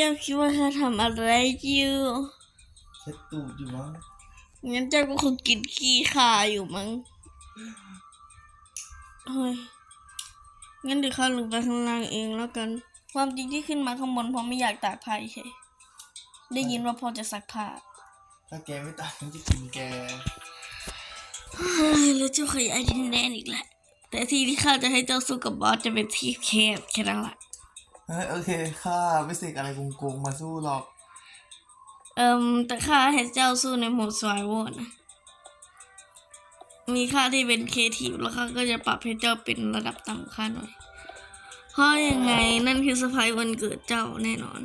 เจ้าคิดว่าข้าทำอะไรอยู่เช็ดตูดอยู่มั้งงั้นเจ้าก็คงกินขี้ข่าอยู่มั้งเฮ้ยงั้นเดี๋ยวข้าลงไปข้างล่างเองแล้วกัน ความจริงที่ขึ้นมาข้างบนเพราะไม่อยากตากผ้าเฉยได้ยินว่าพ่อจะซักผ้า ถ้าแกไม่ตายฉันจะกินแกเฮ้ยแล้วเจ้าขยายดินแดนอีกแล้วแต่ที่ที่ข้าจะให้เจ้าสู้กับบอสจะเป็นที่แคบแค่นั้นแหละเฮ้ย โอเคข้าไม่เสกอะไรโกงๆมาสู้หรอก เอิมแต่ข้าให้เจ้าสู้ในโหมดสไวโวนะมีค่าที่เป็นเคทีฟแล้วข้าก็จะปรับให้เจ้าเป็นระดับต่ำค่าหน่อย เพราะยังไงนั่นคือเซอร์ไพรส์วันเกิดเจ้าแน่นอน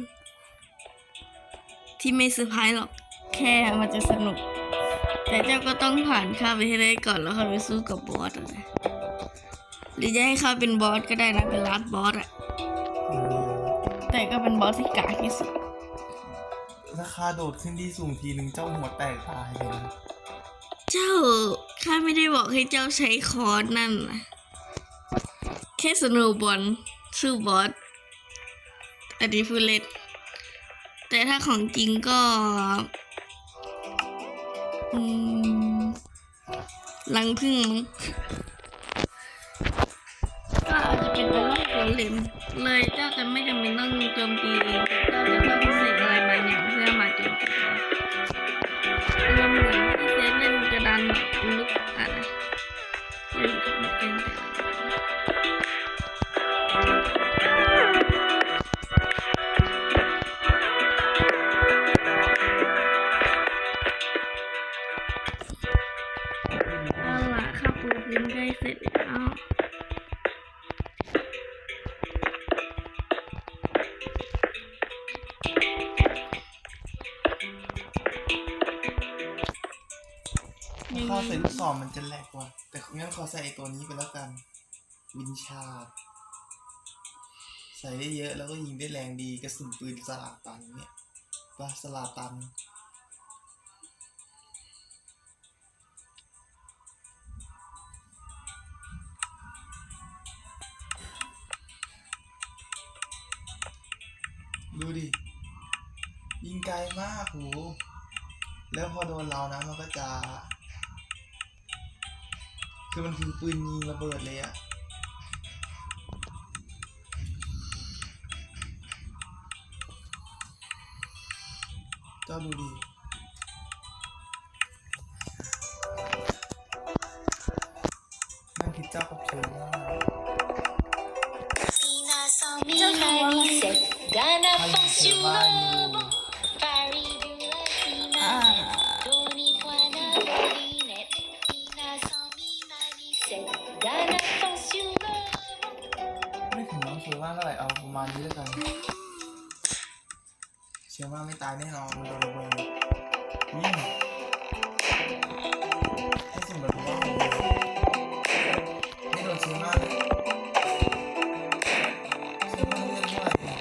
ที่ไม่เซอร์ไพรส์หรอกแค่มันจะสนุก แต่เจ้าก็ต้องผ่านข้าไปให้ได้ก่อนแล้วค่อยไปสู้กับบอสอะนะหรือจะให้ข้าเป็นบอสก็ได้นะเป็นลาสบอสอะ แต่ก็เป็นบอสที่กากที่สุดถ้าข้าโดดขึ้นที่สูงทีหนึ่งเจ้าหัวแตกตายเลยนะเจ้าข้าไม่ได้บอกให้เจ้าใช้คอนนั่นนะแค่สโนว์บอลสู้บอสอันนี้พูดเล่นแต่ถ้าของจริงก็อืมลังพึ่งมั้งก็อาจจะเป็นไปว่าหัวเหลม เลยเจ้าจะไม่จำเป็นต้องโจมตีเองเจ้าจะต้องเสกอะไรบางอย่างเพื่อมาโจมตีเราอารมณ์เหมือนที่เซฟเล่นกระดานแบบลุกอะไรเล่นของเกมแต่ ยังข้าไงใส่ลูกศรมันจะแหลกว่ะ แต่งั้นขอใส่ตัวนี้ไปแล้วกัน วินชาดใส่ได้เยอะแล้วก็ยิงได้แรงดีกระสุนปืนสลาตันเนี่ยปะสลาตันดูดิ ยิงไกลมากโหแล้วพอโดนเรานะมันก็จะ คือมันคือปืนยิงระเบิดเลยอะเจ้าดูดินั่นคือเจ้ากับเธองบ้ายิงเธอ you ว่าอยู่ love Fari ณนี้แล้วกัน เชื่อว่าไม่ตายแน่นอนมันโดนระเบิดยิงให้สมบัติว่าไม่โดนเชื่อมากเลยเชื่อว่าเลื่อนเท่าไหร่เนี่ย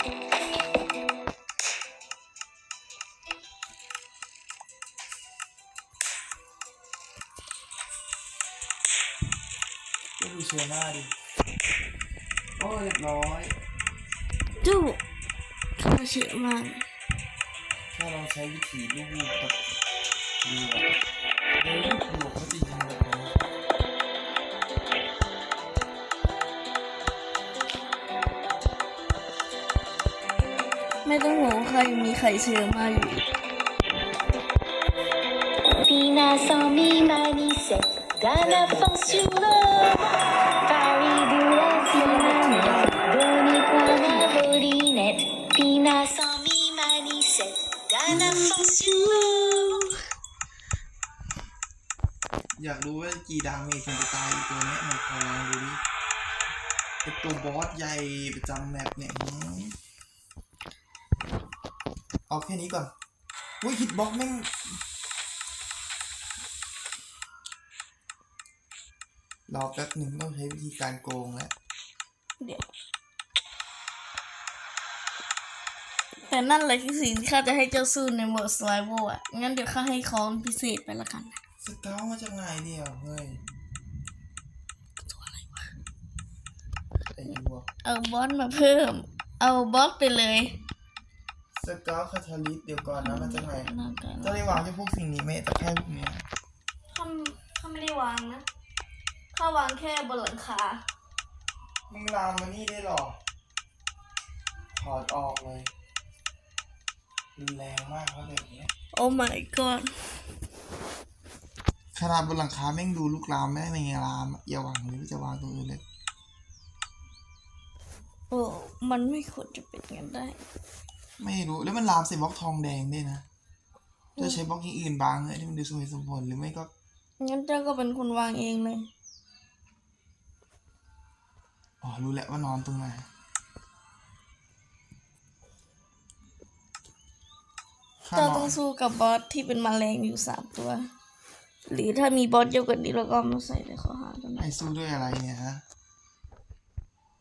ก็ดูเชื่อหน้าดิโอ้เรียบร้อย เจ้าข้าเชื่อมากถ้าเราใช้วิธีลูกๆแบบดูแบบเฮ้ยลูกหลวงเขาจะยิงแบบนี้ไม่ต้องห่วงว่าข้ายังมีไข่เชื่อมาอยู่ Sina saw me Mary said Gonna fuss you love อยากรู้ว่ากี่ดาเมจถึงจะตายอีตัวนี้ยไหนขอลองดูดิไอตัวบอสใหญ่ประจำแมปเนี่ยเอาแค่นี้ก่อนอุ้ยฮิตบ็อกแม่งรอแป๊บหนึ่งต้องใช้วิธีการโกงแล้วเดี๋ยว แต่นั่นแหละคือสิ่งที่ข้าจะให้เจ้าสู้ในโหมด survival อะ งั้นเดี๋ยวข้าให้คอนพิเศษไปละกันนะสเกลมาจากไหนเดียวเฮ้ยตัวอะไรวะไอ้วัวเอาบอสมาเพิ่ม เอาบอสไปเลยสสเกลคาทาลิสเดี๋ยวก่อนนะมาจากไหนน่าจะเจ้าได้วางเจ้าพวกสิ่งนี้ไหมตะไคร่พวกเนี้ยข้าข้าไม่ได้วางนะข้าวางแค่บนหลังคามึงลามมานี่ได้หรอ ถอดออกเลย รุนแรงมากเพราะแบบเนี้ยโอ้ my god ขนาดบนหลังคาแม่งดูลูกลามไม่ได้เป็นไงลามอะอย่าหวังเลยว่าจะวางตรงอื่นเลยโอ้ มันไม่ควรจะเป็นอย่างนั้นได้ ไม่รู้แล้วมันลามใส่บล็อกทองแดงด้วยนะจะใช้บล็อกอย่างอื่นบางเลยที่มันดูสมเหตุสมผลหรือไม่ก็ งั้นเจ้าก็เป็นคนวางเองเลย อ๋อรู้แล้วว่านอนตรงไหน เจ้านอต้อนงสู้กับบอสที่เป็นแมลงอยู่สามตัว หรือถ้ามีบอสเยอะกว่านี้เราก็เอามาใส่ในข้อหากันไอสู้ด้วยอะไรเนี่ยฮะ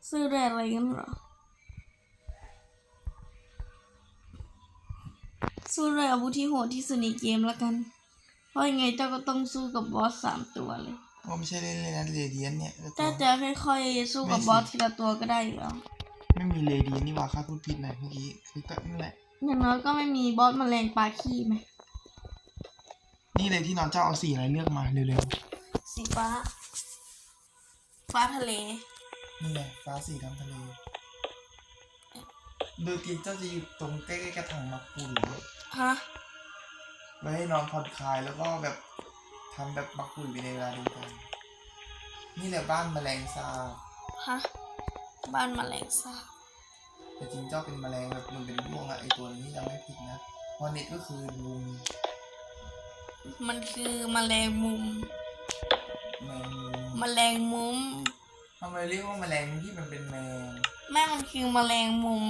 ซื้อได้อะไรกันเหรอ สู้ด้วยอาวุธที่โหดที่สุดในเกมแล้วกัน เพราะยังไงเจ้าก็ต้องสู้กับบอสสามตัวเลยว่าไม่ใช่เล่นเลยนะเรเดียนเนี่ยแล้วก็ถ้าจะค่อยๆสู้กับบอสทีละตัวก็ได้อยู่แล้ว ไม่มีเรเดียนนี่หว่าข้าพูดผิดหน่อยเมื่อกี้คือก็นั่นแหละ อย่างน้อยก็ไม่มีบอสแมลงปลาขี้ไหมนี่เลยที่นอนเจ้าเอาสีอะไรเลือกมาเร็วสีฟ้า ฟ้าทะเล ๆนี่ไงฟ้าสีทำทะเลโดยตีนเจ้าจะอยู่ตรงใกล้ๆกระถางมักปูนฮะ ไว้ให้นอนผ่อนคลายแล้วก็แบบทำแบบมักปุ๋ยไปในเวลาเดียวกัน นี่แหละบ้านแมลงสาบฮะ บ้านแมลงสาบ แต่จริงเจ้าเป็นแมลงแบบมันเป็นร่วงอะไอตัวนี้ยังไม่ผิดนะเพราะเน็ตก็คือมุมมันคือแมลงมุมแมงมุมแมลงมุมทำไมเรียกว่าแมลงที่มันเป็นแมงแม่มันคือแมลงมุม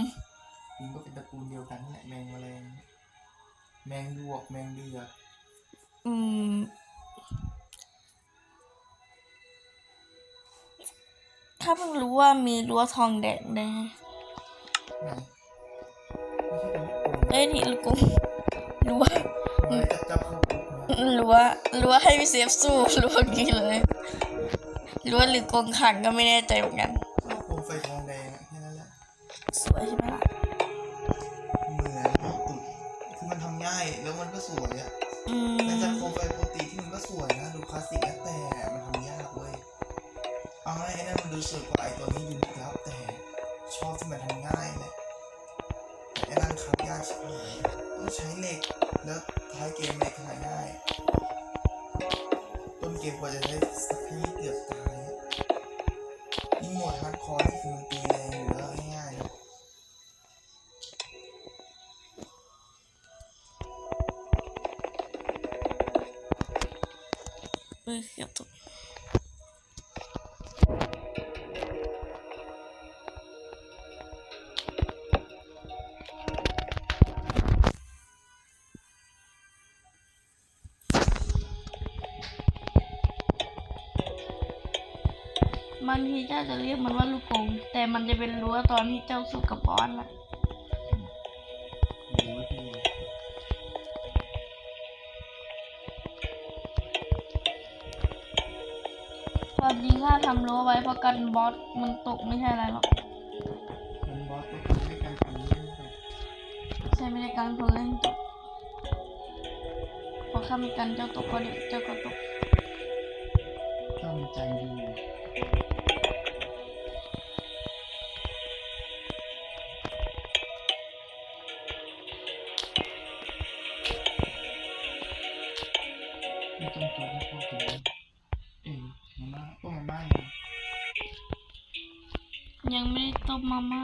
จริงก็เป็นตระกูลเดียวกันนี่แหละแมงแมลง แมงดวกแมงเดือกอืมถ้าเพิ่งรู้ว่ามีรั้วทองแดงนะ เป็นลูกกลมเอ้ยนี่ลูกกงรั้วไว้จับเจ้าเข้าคุกนะรั้วรั้วให้พี่เซฟสู้รั้วนี้เลยรั้วหรือกรงขังก็ไม่แน่ใจเหมือนกันเข้าโคมไฟทองแดงอะแค่นั้นแหละสวยใช่ไหมล่ะเหมือนข้าวตุ๋นคือมันทำง่ายแล้วมันก็สวยอะอืแต่จากมโคมไฟปกติที่มันก็สวยนะดูคลาสสิกนะแต่มันทำยากเว้ยเอาง่ายไอ้นั่นมันดูสวยกว่าไอ้ตัวนี้ ยิ่งหมดฮาร์ดคอร์นี่คือมันตีแรงอยู่แล้วง่ายๆนะเออเกือบตก บางทีเจ้าจะเรียกมันว่าลูกกงแต่มันจะเป็นรั้วตอนที่เจ้าสู้กับบอสแหละความจริงถ้าทำรั้วไว้เพราะกันบอสมันตกไม่ใช่อะไรหรอกมันบอสก็คือให้การทำเรื่องแบบใช่ไม่ได้การคนเล่นตกพอข้ามีกันเจ้าตกก็เดี๋ยวเจ้าก็ตกเจ้ามีใจดี ยังไม่ได้ต้มมาม่า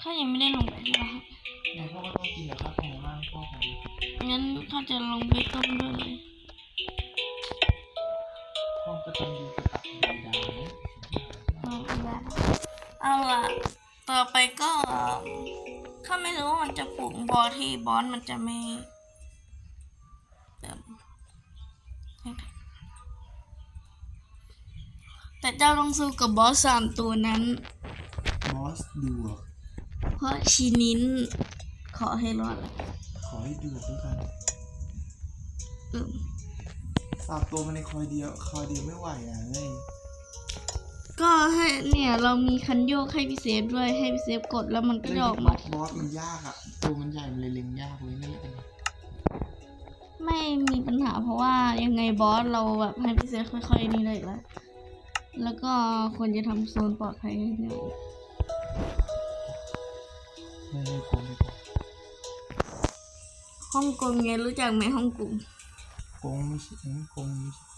ข้ายังไม่ได้ลงไปดีกว่าครับไงพ่อก็ต้องกินกับข้าวของมาม่าให้พ่อของงั้นข้าจะลงไปต้มด้วยเลยพ่อก็ต้องดีกับตักดีดานะเอาละเอาล่ะ ต่อไปก็ ข้าไม่รู้ว่ามันจะผูกบอที่บอสมันจะไม่ แต่เจ้าต้องสู้กับบอสสามตัวนั้น บอสดูอะเพราะชินินขอให้รอดละขอให้ดูแล้วกันเออสาบตัวมันในคอยเดียว คอยเดียวไม่ไหวอะเฮ้ยก็ให้เนี่ยเรามีคันโยกให้พี่เซฟด้วยให้พี่เซฟกดแล้วมันก็จะออกมา บอสมันยากอะตัวมันใหญ่มันเลยเล็งยากเลยนั่นแหละไม่มีปัญหาเพราะว่ายังไงบอสเราแบบให้พี่เซฟค่อยๆนี่เลยแล้ว แล้วก็ควรจะทำโซนปลอดภัยให้เนี่ยไม่ไม่โกงไม่โกงฮ่องกงไงรู้จักไหมฮ่องกงโกงไม่ใช่อืมโกงไม่ใช่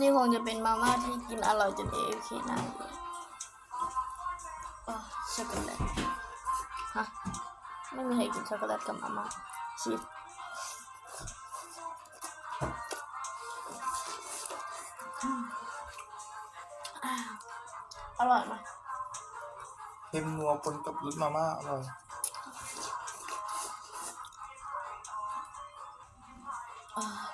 นี่คงจะเป็นมาม่าที่กินอร่อยจนเอฟเคนานเลยอ๋อช็อกโกแลตฮะไม่มีใครกินช็อกโกแลตกับมาม่าชีสอืมอ่าอร่อยไหมเค็มนัวปนกับรสมาม่าอร่อยอ่าอ่า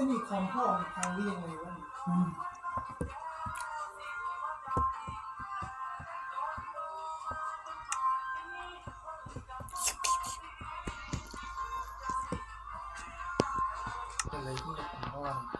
อ้นี่ความพ่อในทางนี้ยังไงวะอะไรขึ้นกับความพ่อ